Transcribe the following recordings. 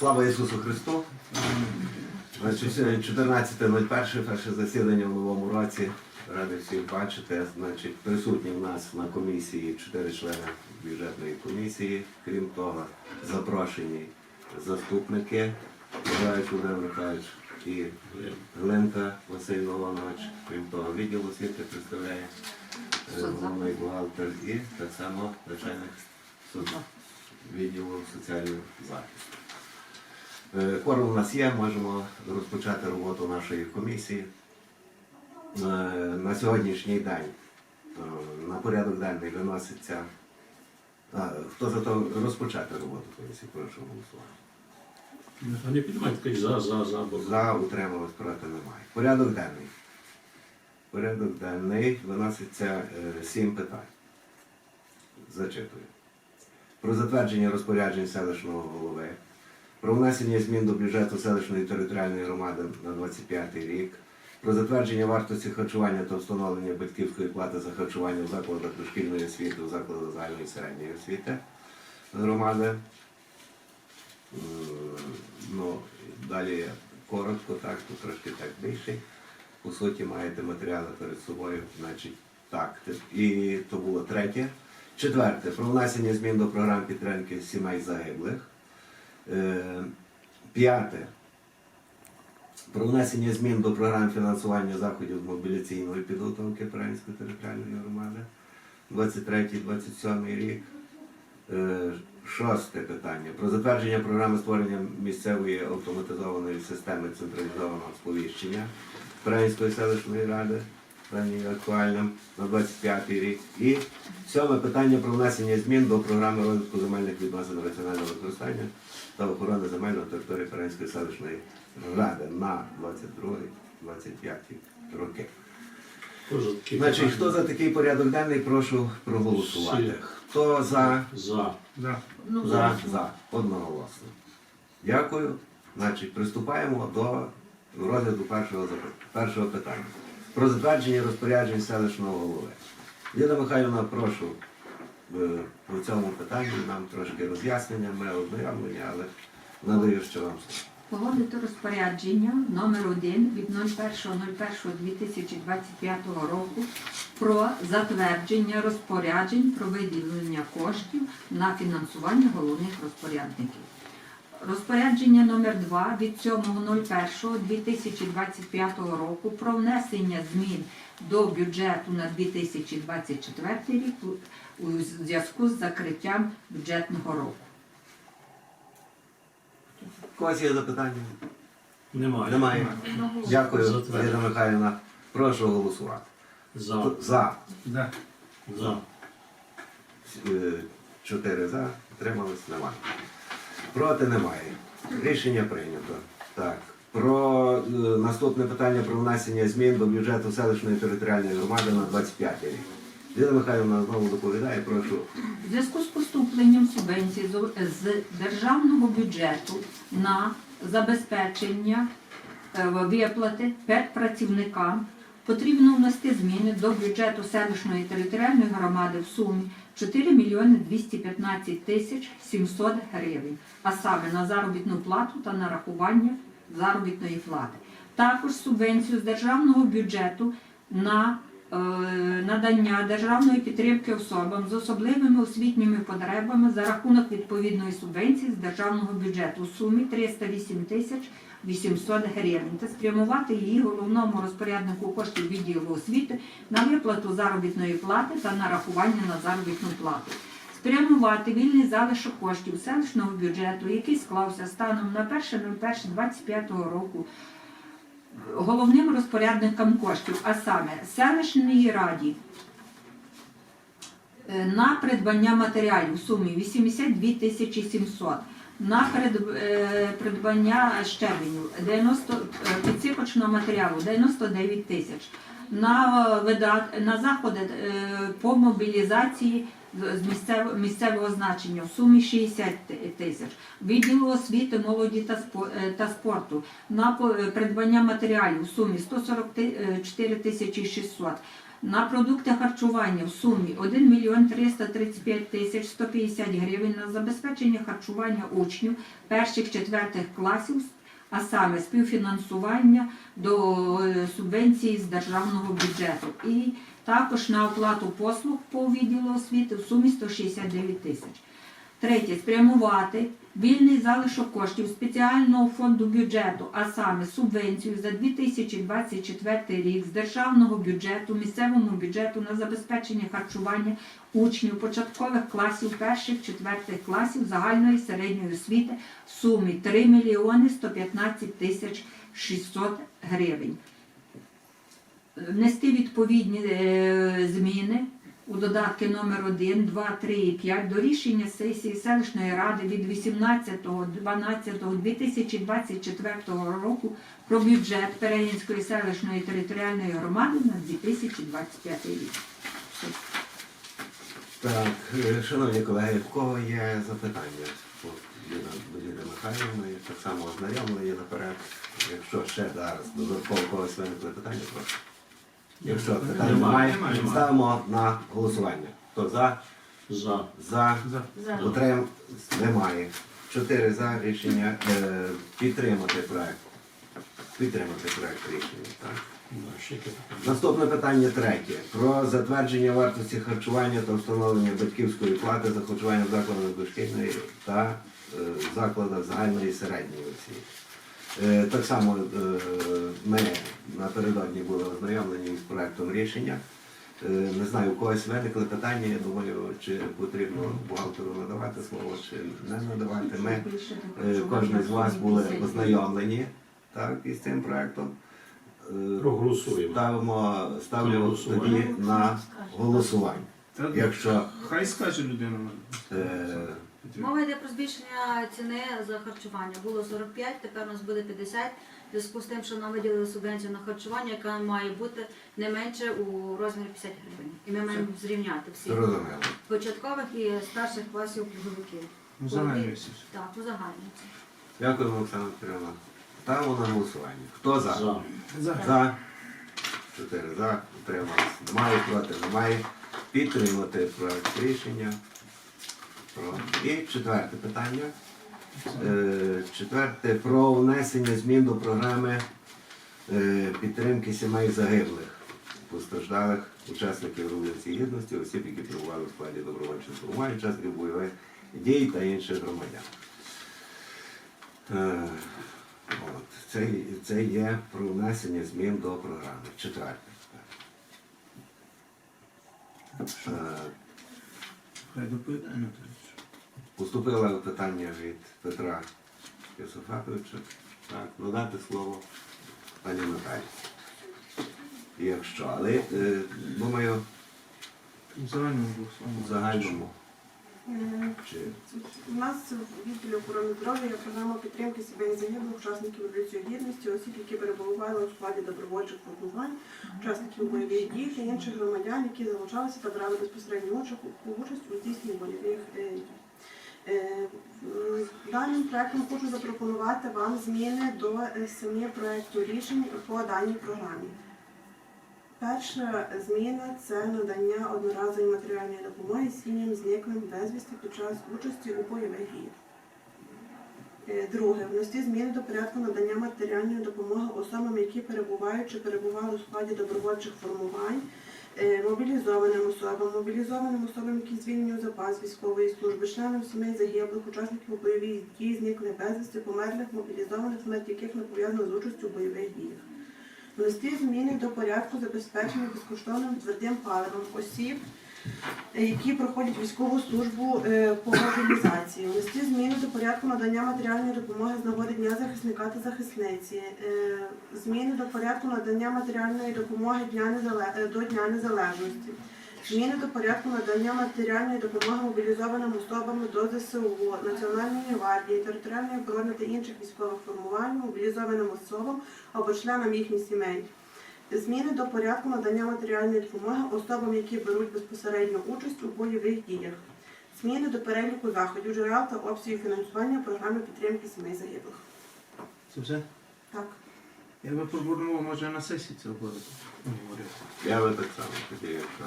Слава Ісусу Христу! 14.01, перше засідання в новому році. Радий всіх бачити. Значить, присутні в нас на комісії чотири члени бюджетної комісії. Крім того, запрошені заступники Бажаєш Володимир Михайлович і Глинка Василь Іванович. Крім того, відділ освіти представляє е, головний бухгалтер і так само начальник суду відділу соціального захисту. Е, Кворум у нас є, можемо розпочати роботу нашої комісії. Е, На сьогоднішній день е, на порядок денний виноситься. А, Хто за то розпочати роботу комісії? Прошу голосувати. А не піднімайте, за, за, за, бо За утрималось проти немає. Порядок денний. Порядок денний виноситься сім питань. Зачитую. Про затвердження розпоряджень селищного голови, про внесення змін до бюджету селищної територіальної громади на 25 рік, про затвердження вартості харчування та встановлення батьківської плати за харчування в закладах дошкільної освіти, у закладах загальної середньої освіти громади. Е, Ну, далі коротко, так, тут трошки так більше. По суті, маєте матеріали перед собою, значить, так. І то було третє. Четверте, про внесення змін до програм підтримки сімей загиблих. Е, П'яте. Про внесення змін до програм фінансування заходів з мобілізаційної підготовки Української територіальної громади 23-27 рік. Е, Шосте питання. Про затвердження програми створення місцевої автоматизованої системи централізованого сповіщення Української селищної ради, актуальним на 25 рік. І сьоме питання про внесення змін до програми розвитку земельних відносин раціонального використання та охорони земель на території Української селищної ради на 22-25 роки. Значить, хто за такий порядок денний, прошу проголосувати. Хто за? За. Ну, За, за, одноголосно. Дякую. Значить, приступаємо до розгляду першого, першого питання. Про затвердження розпоряджень селищного голови. Ліда Михайлівна, прошу по цьому питанню нам трошки роз'яснення, ми ознайомлені, але надаю, що вам слово. Погодити розпорядження номер 1 від 01.01.2025 року про затвердження розпоряджень про виділення коштів на фінансування головних розпорядників. Розпорядження номер 2 від 7.01.2025 року про внесення змін до бюджету на 2024 рік у- зв'язку з закриттям бюджетного року. У когось є запитання? Немає. Немає. Дякую. Ліда Михайлівна. Прошу голосувати. За. За. За. Е, Чотири за, утримались немає. Проти немає. Рішення прийнято. Так. Про е, наступне питання про внесення змін до бюджету селищної територіальної громади на 25 рік. Ліна Михайловна знову доповідає, прошу. В зв'язку з поступленням субвенцій з- державного бюджету на забезпечення е, виплати педпрацівникам потрібно внести зміни до бюджету селищної територіальної громади в сумі 4 мільйони 215 тисяч 700 гривень, а саме на заробітну плату та нарахування заробітної плати. Також субвенцію з державного бюджету на е, надання державної підтримки особам з особливими освітніми потребами за рахунок відповідної субвенції з державного бюджету у сумі 308 тисяч 800 гривень та спрямувати її головному розпоряднику коштів відділу освіти на виплату заробітної плати та нарахування на заробітну плату. Спрямувати вільний залишок коштів селищного бюджету, який склався станом на 1.01.25 року головним розпорядникам коштів, а саме селищній раді е, на придбання матеріалів в сумі 82 тисячі 700, на е, придбання щебеню 90, е, підсипочного матеріалу 99 тисяч, на, на заходи по мобілізації з місцевого, значення в сумі 60 тисяч, відділу освіти, молоді та, е, спорту. На е, придбання матеріалів в сумі 144 тисячі 600, на продукти харчування в сумі 1 мільйон 335 тисяч 150 гривень. На забезпечення харчування учнів перших четвертих класів, а саме співфінансування до е, субвенції з державного бюджету. І також на оплату послуг по відділу освіти в сумі 169 тисяч. Третє спрямувати вільний залишок коштів спеціального фонду бюджету, а саме субвенцію за 2024 рік з державного бюджету, місцевому бюджету на забезпечення харчування учнів початкових класів перших четвертих класів загальної середньої освіти в сумі 3 мільйони 115 тисяч 600 гривень. Внести відповідні е, зміни у додатки номер 1, 2, 3 і 5 до рішення сесії селищної ради від 18.12.2024 року про бюджет Перегінської селищної територіальної громади на 2025 рік. Так, е, шановні колеги, в кого є запитання? Ліна, до Ліни так само ознайомлені наперед. Якщо ще зараз додатково когось виникли питання, прошу. Якщо питань Немає. ставимо на голосування. Хто за? За. За. За. Утрим немає. Чотири за рішення е, підтримати проект. Підтримати проект рішення. Так. Питання? Наступне питання третє. Про затвердження вартості харчування та встановлення батьківської плати за харчування в закладах дошкільної та е, закладах загальної середньої освіти. Е, Так само е, ми напередодні були ознайомлені з проектом рішення. Е, Не знаю, у когось виникли питання, я думаю, чи потрібно бухгалтеру надавати слово, чи не надавати. Ми Е, Кожен з вас були 50 ознайомлені так, із цим проектом. Е, Проголосуємо. Ставимо, ставлю тоді на голосування. Та Якщо Хай скаже людина. е, Мова йде про збільшення ціни за харчування. Було 45, тепер у нас буде 50. В зв'язку з тим, що нам виділили субвенцію на харчування, яка має бути не менше у розмірі 50 гривень. І ми маємо зрівняти всі зрозуміло. початкових і старших класів пільговиків. Ну, загальнюється. Так, узагальнюється. Дякую, Оксана Петрівна. Ставимо на голосування. Хто за? За. За. Чотири за. Утрималися. Немає проти, немає. Підтримати проект рішення. Про. І четверте питання. Е, Четверте про внесення змін до програми е, підтримки сімей загиблих, постраждалих учасників Революції Гідності, осіб, які перебували в складі добровольчих формувань, учасників бойових дій та інших громадян. Е, От. Це, це є про внесення змін до програми. Четверте. Хай доповідає. Поступило питання від Петра Йосифатовича. Так, надати слово пані Наталі. Якщо, але е, думаю, В загальному в загальному чи У нас в відділі охорони здоров'я є програма підтримки сімей загиблих учасників революції гідності, осіб, які перебували у складі добровольчих формувань, учасників бойових дій та інших громадян, які залучалися та брали безпосередню участь- участь у здійсненні бойових е, дій. Е, Даним проектом хочу запропонувати вам зміни до е, семи проекту рішень по даній програмі. Перша зміна це надання одноразової матеріальної допомоги сім'ям зниклим безвісти під час участі у бойових діях. Е, Друге, внести зміни до порядку надання матеріальної допомоги особам, які перебувають чи перебували у складі добровольчих формувань, мобілізованим особам, мобілізованим особам, які звільнені у запас військової служби, членам сімей загиблих, учасників бойових дій, зниклих безвісти, померлих, мобілізованих, смерть яких не пов'язана з участю у бойових діях. Внести зміни до порядку забезпечення безкоштовним твердим паливом осіб, е, які проходять військову службу е, по мобілізації. Внести зміни до порядку надання матеріальної допомоги з нагоди Дня захисника та захисниці. Е, Зміни до порядку надання матеріальної допомоги е, до Дня Незалежності. Зміни до порядку надання матеріальної допомоги мобілізованим особам до ЗСУ, Національної гвардії, територіальної оборони та інших військових формувань, мобілізованим особам або членам їхніх сімей. Зміни до порядку надання матеріальної допомоги особам, які беруть безпосередню участь у бойових діях. Зміни до переліку заходів, джерел та обсягів фінансування програми підтримки сімей загиблих. Це все? Так. Я би пропонував, може на сесії це обговорити. Я би так само тоді, якщо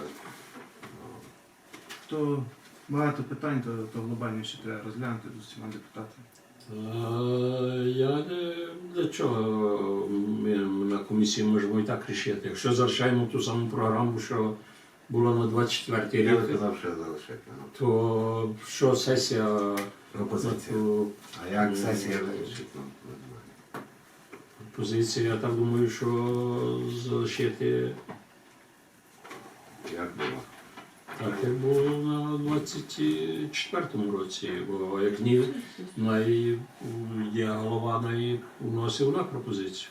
То багато питань, то, то глобальніше треба розглянути з усіма депутатами. Я не для чого ми на комісії можемо і так рішити. Якщо залишаємо ту саму програму, що було на 24 я би рік, казав, що залишити. ну, то що сесія Пропозиція. то А як сесія вирішить? Ну, позиція, я так думаю, що залишити Як було? Так, як було на 24-му році, бо як ні, най, є голова най вносив на пропозицію.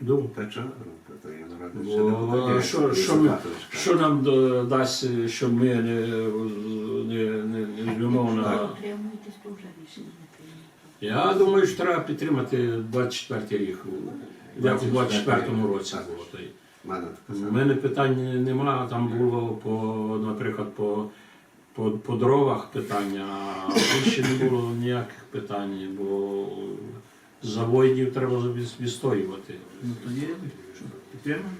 Думаю. Що? То, то я нарадив, Бо, що депутатів, що- що ми- Що нам да- дасть, щоб ми не, не, не, не жмемо на. Утримуєтесь, то вже рішення не прийнято. Я думаю, що треба підтримати 24 рік, як у 24-му році було. Та й У мене питань немає, там було по, наприклад, по, по, по дровах питання, а більше не було ніяких питань, бо заводів треба відстоювати. Ну тоді що, підтримуємо?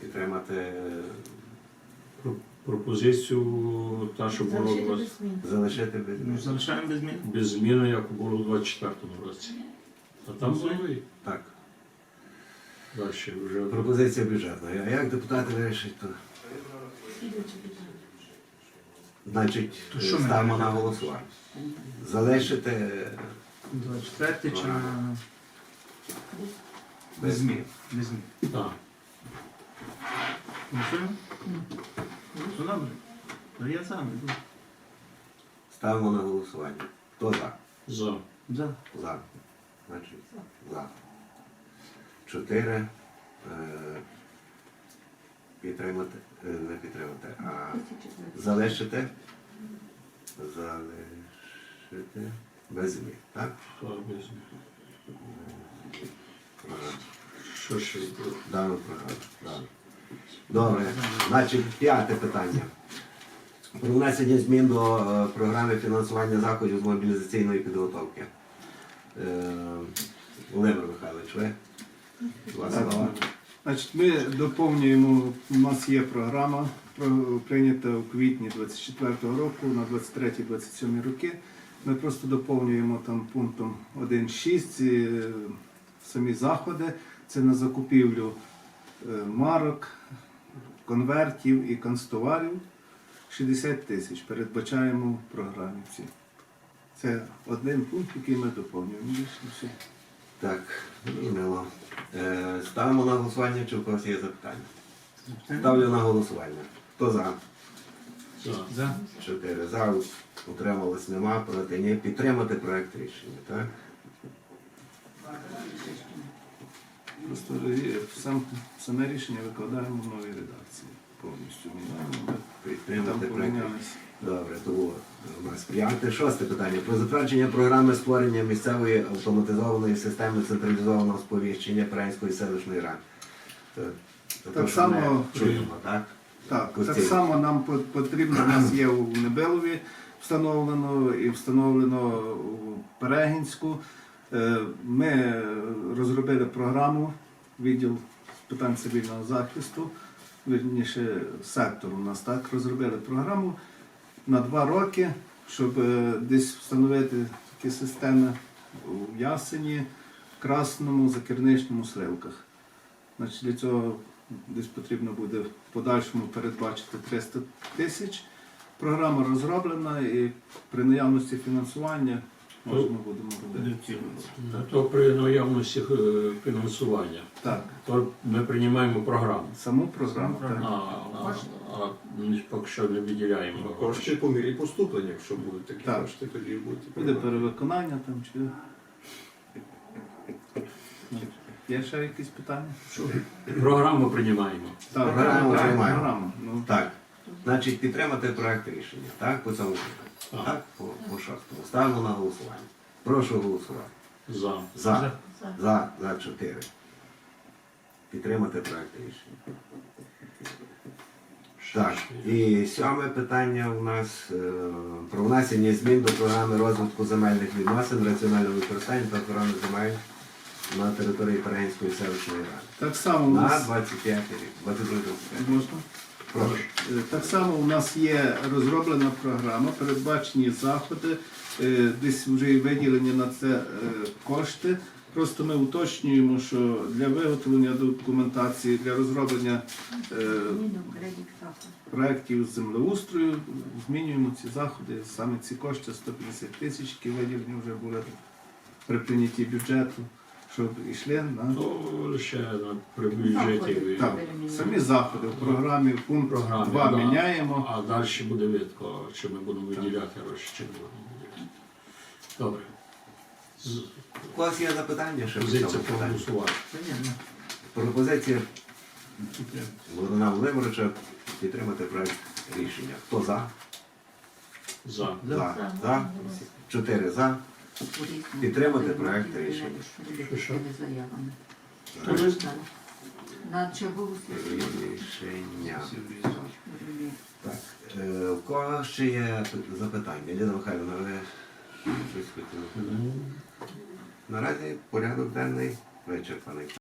Підтримати, е, Пропозицію та, що було Залишити без змін. Ну, залишаємо без змін. без зміни, як було у 24-му році. А там Ну, були Так. далі вже Пропозиція бюджетна. А як депутати вирішать, то значить То що ми ставимо на голосування. Залишити е, 24 чи на... без змін. без змін. так. Голосуємо? Ну добре. То я сам іду. Ставимо на голосування. Хто за? За. За. За. Значить, за. Чотири. Е, підтримати, е, не підтримати, а залишити. Залишити без змін. Так? Без Що ще? Дану програму. Добре. Значить, п'яте питання. Про внесення змін до е, програми фінансування заходів з мобілізаційної підготовки. Е, Володимир Михайлович, ви? Значить, ми доповнюємо, у нас є програма прийнята у квітні 24-го року на 23-27 роки. Ми просто доповнюємо там пунктом 1.6 е, самі заходи. Це на закупівлю е, марок, конвертів і канцтоварів. 60 тисяч передбачаємо в програмі. Це один пункт, який ми доповнюємо. Так, зрозуміло. Е, Ставимо на голосування, чи у когось є запитання? Ставлю на голосування. Хто за? За. Чотири за. Утрималось нема, проти ні. Підтримати проект рішення, так? Просто сам, саме рішення викладаємо в новій редакції повністю. міняємо, Підтримати рішення. Добре, то було у нас прийняти. Шосте питання. Про затвердження програми створення місцевої автоматизованої системи централізованого сповіщення Перенської селищної ради. Це- це Так то, само- чуємо, так? Так, так само нам потрібно, у нас є у Небелові встановлено і встановлено у Перегінську. Е, Ми розробили програму, відділ з питань цивільного захисту, вірніше сектор у нас так, розробили програму на два роки, щоб е, десь встановити такі системи у Ясені, Красному, Закірничному, Сливках. Значить, для цього десь потрібно буде в подальшому передбачити 300 тисяч. Програма розроблена і при наявності фінансування можна будемо робити. Ну, То при наявності е, фінансування. Так, То ми приймаємо програму. саму програму. А, Так. а, а ми поки що не виділяємо. Ну, Кошти по мірі поступлення, якщо будуть такі Так. кошти, тоді будуть. Буде перевиконання там чи. Є ще якісь питання? Програму приймаємо. Так, Програму приймаємо. програму. Ну, Так. Значить, підтримати проект рішення, так? По цьому. Так. По, по шостому. Ставимо на голосування. Прошу голосувати. За. За. За. За чотири. Підтримати проект рішення. Так, і сьоме питання у нас е, про внесення змін до програми розвитку земельних відносин, раціонального використання та охорони земель на території Перегінської селищної ради. Так само у На нас 25 рік, 22 можна. Е, Так само у нас є розроблена програма, передбачені заходи, е, десь вже і виділені на це е, кошти. Просто ми уточнюємо, що для виготовлення документації, для розроблення проєктів землеустрою змінюємо ці заходи. Саме ці кошти 150 тисяч, які виділені вже були при прийнятті бюджету, щоб йшли на То ще при бюджеті. так, самі заходи в програмі пункт Програмі, 2 да. міняємо. А далі буде видко, чи ми будемо виділяти гроші, чи не будемо виділяти. Добре. З- У вас є запитання ще по Позиція проголосувати. Пропозиція Богдана Володимировича підтримати проект рішення. Хто за? За. За. За. Чотири за. Підтримати проект рішення. Що? На чергову сесію. Рішення. Так. Е, У кого ще є запитання? Ліна Михайловна, ви щось хотіли? Наразі порядок денний вичерпаний.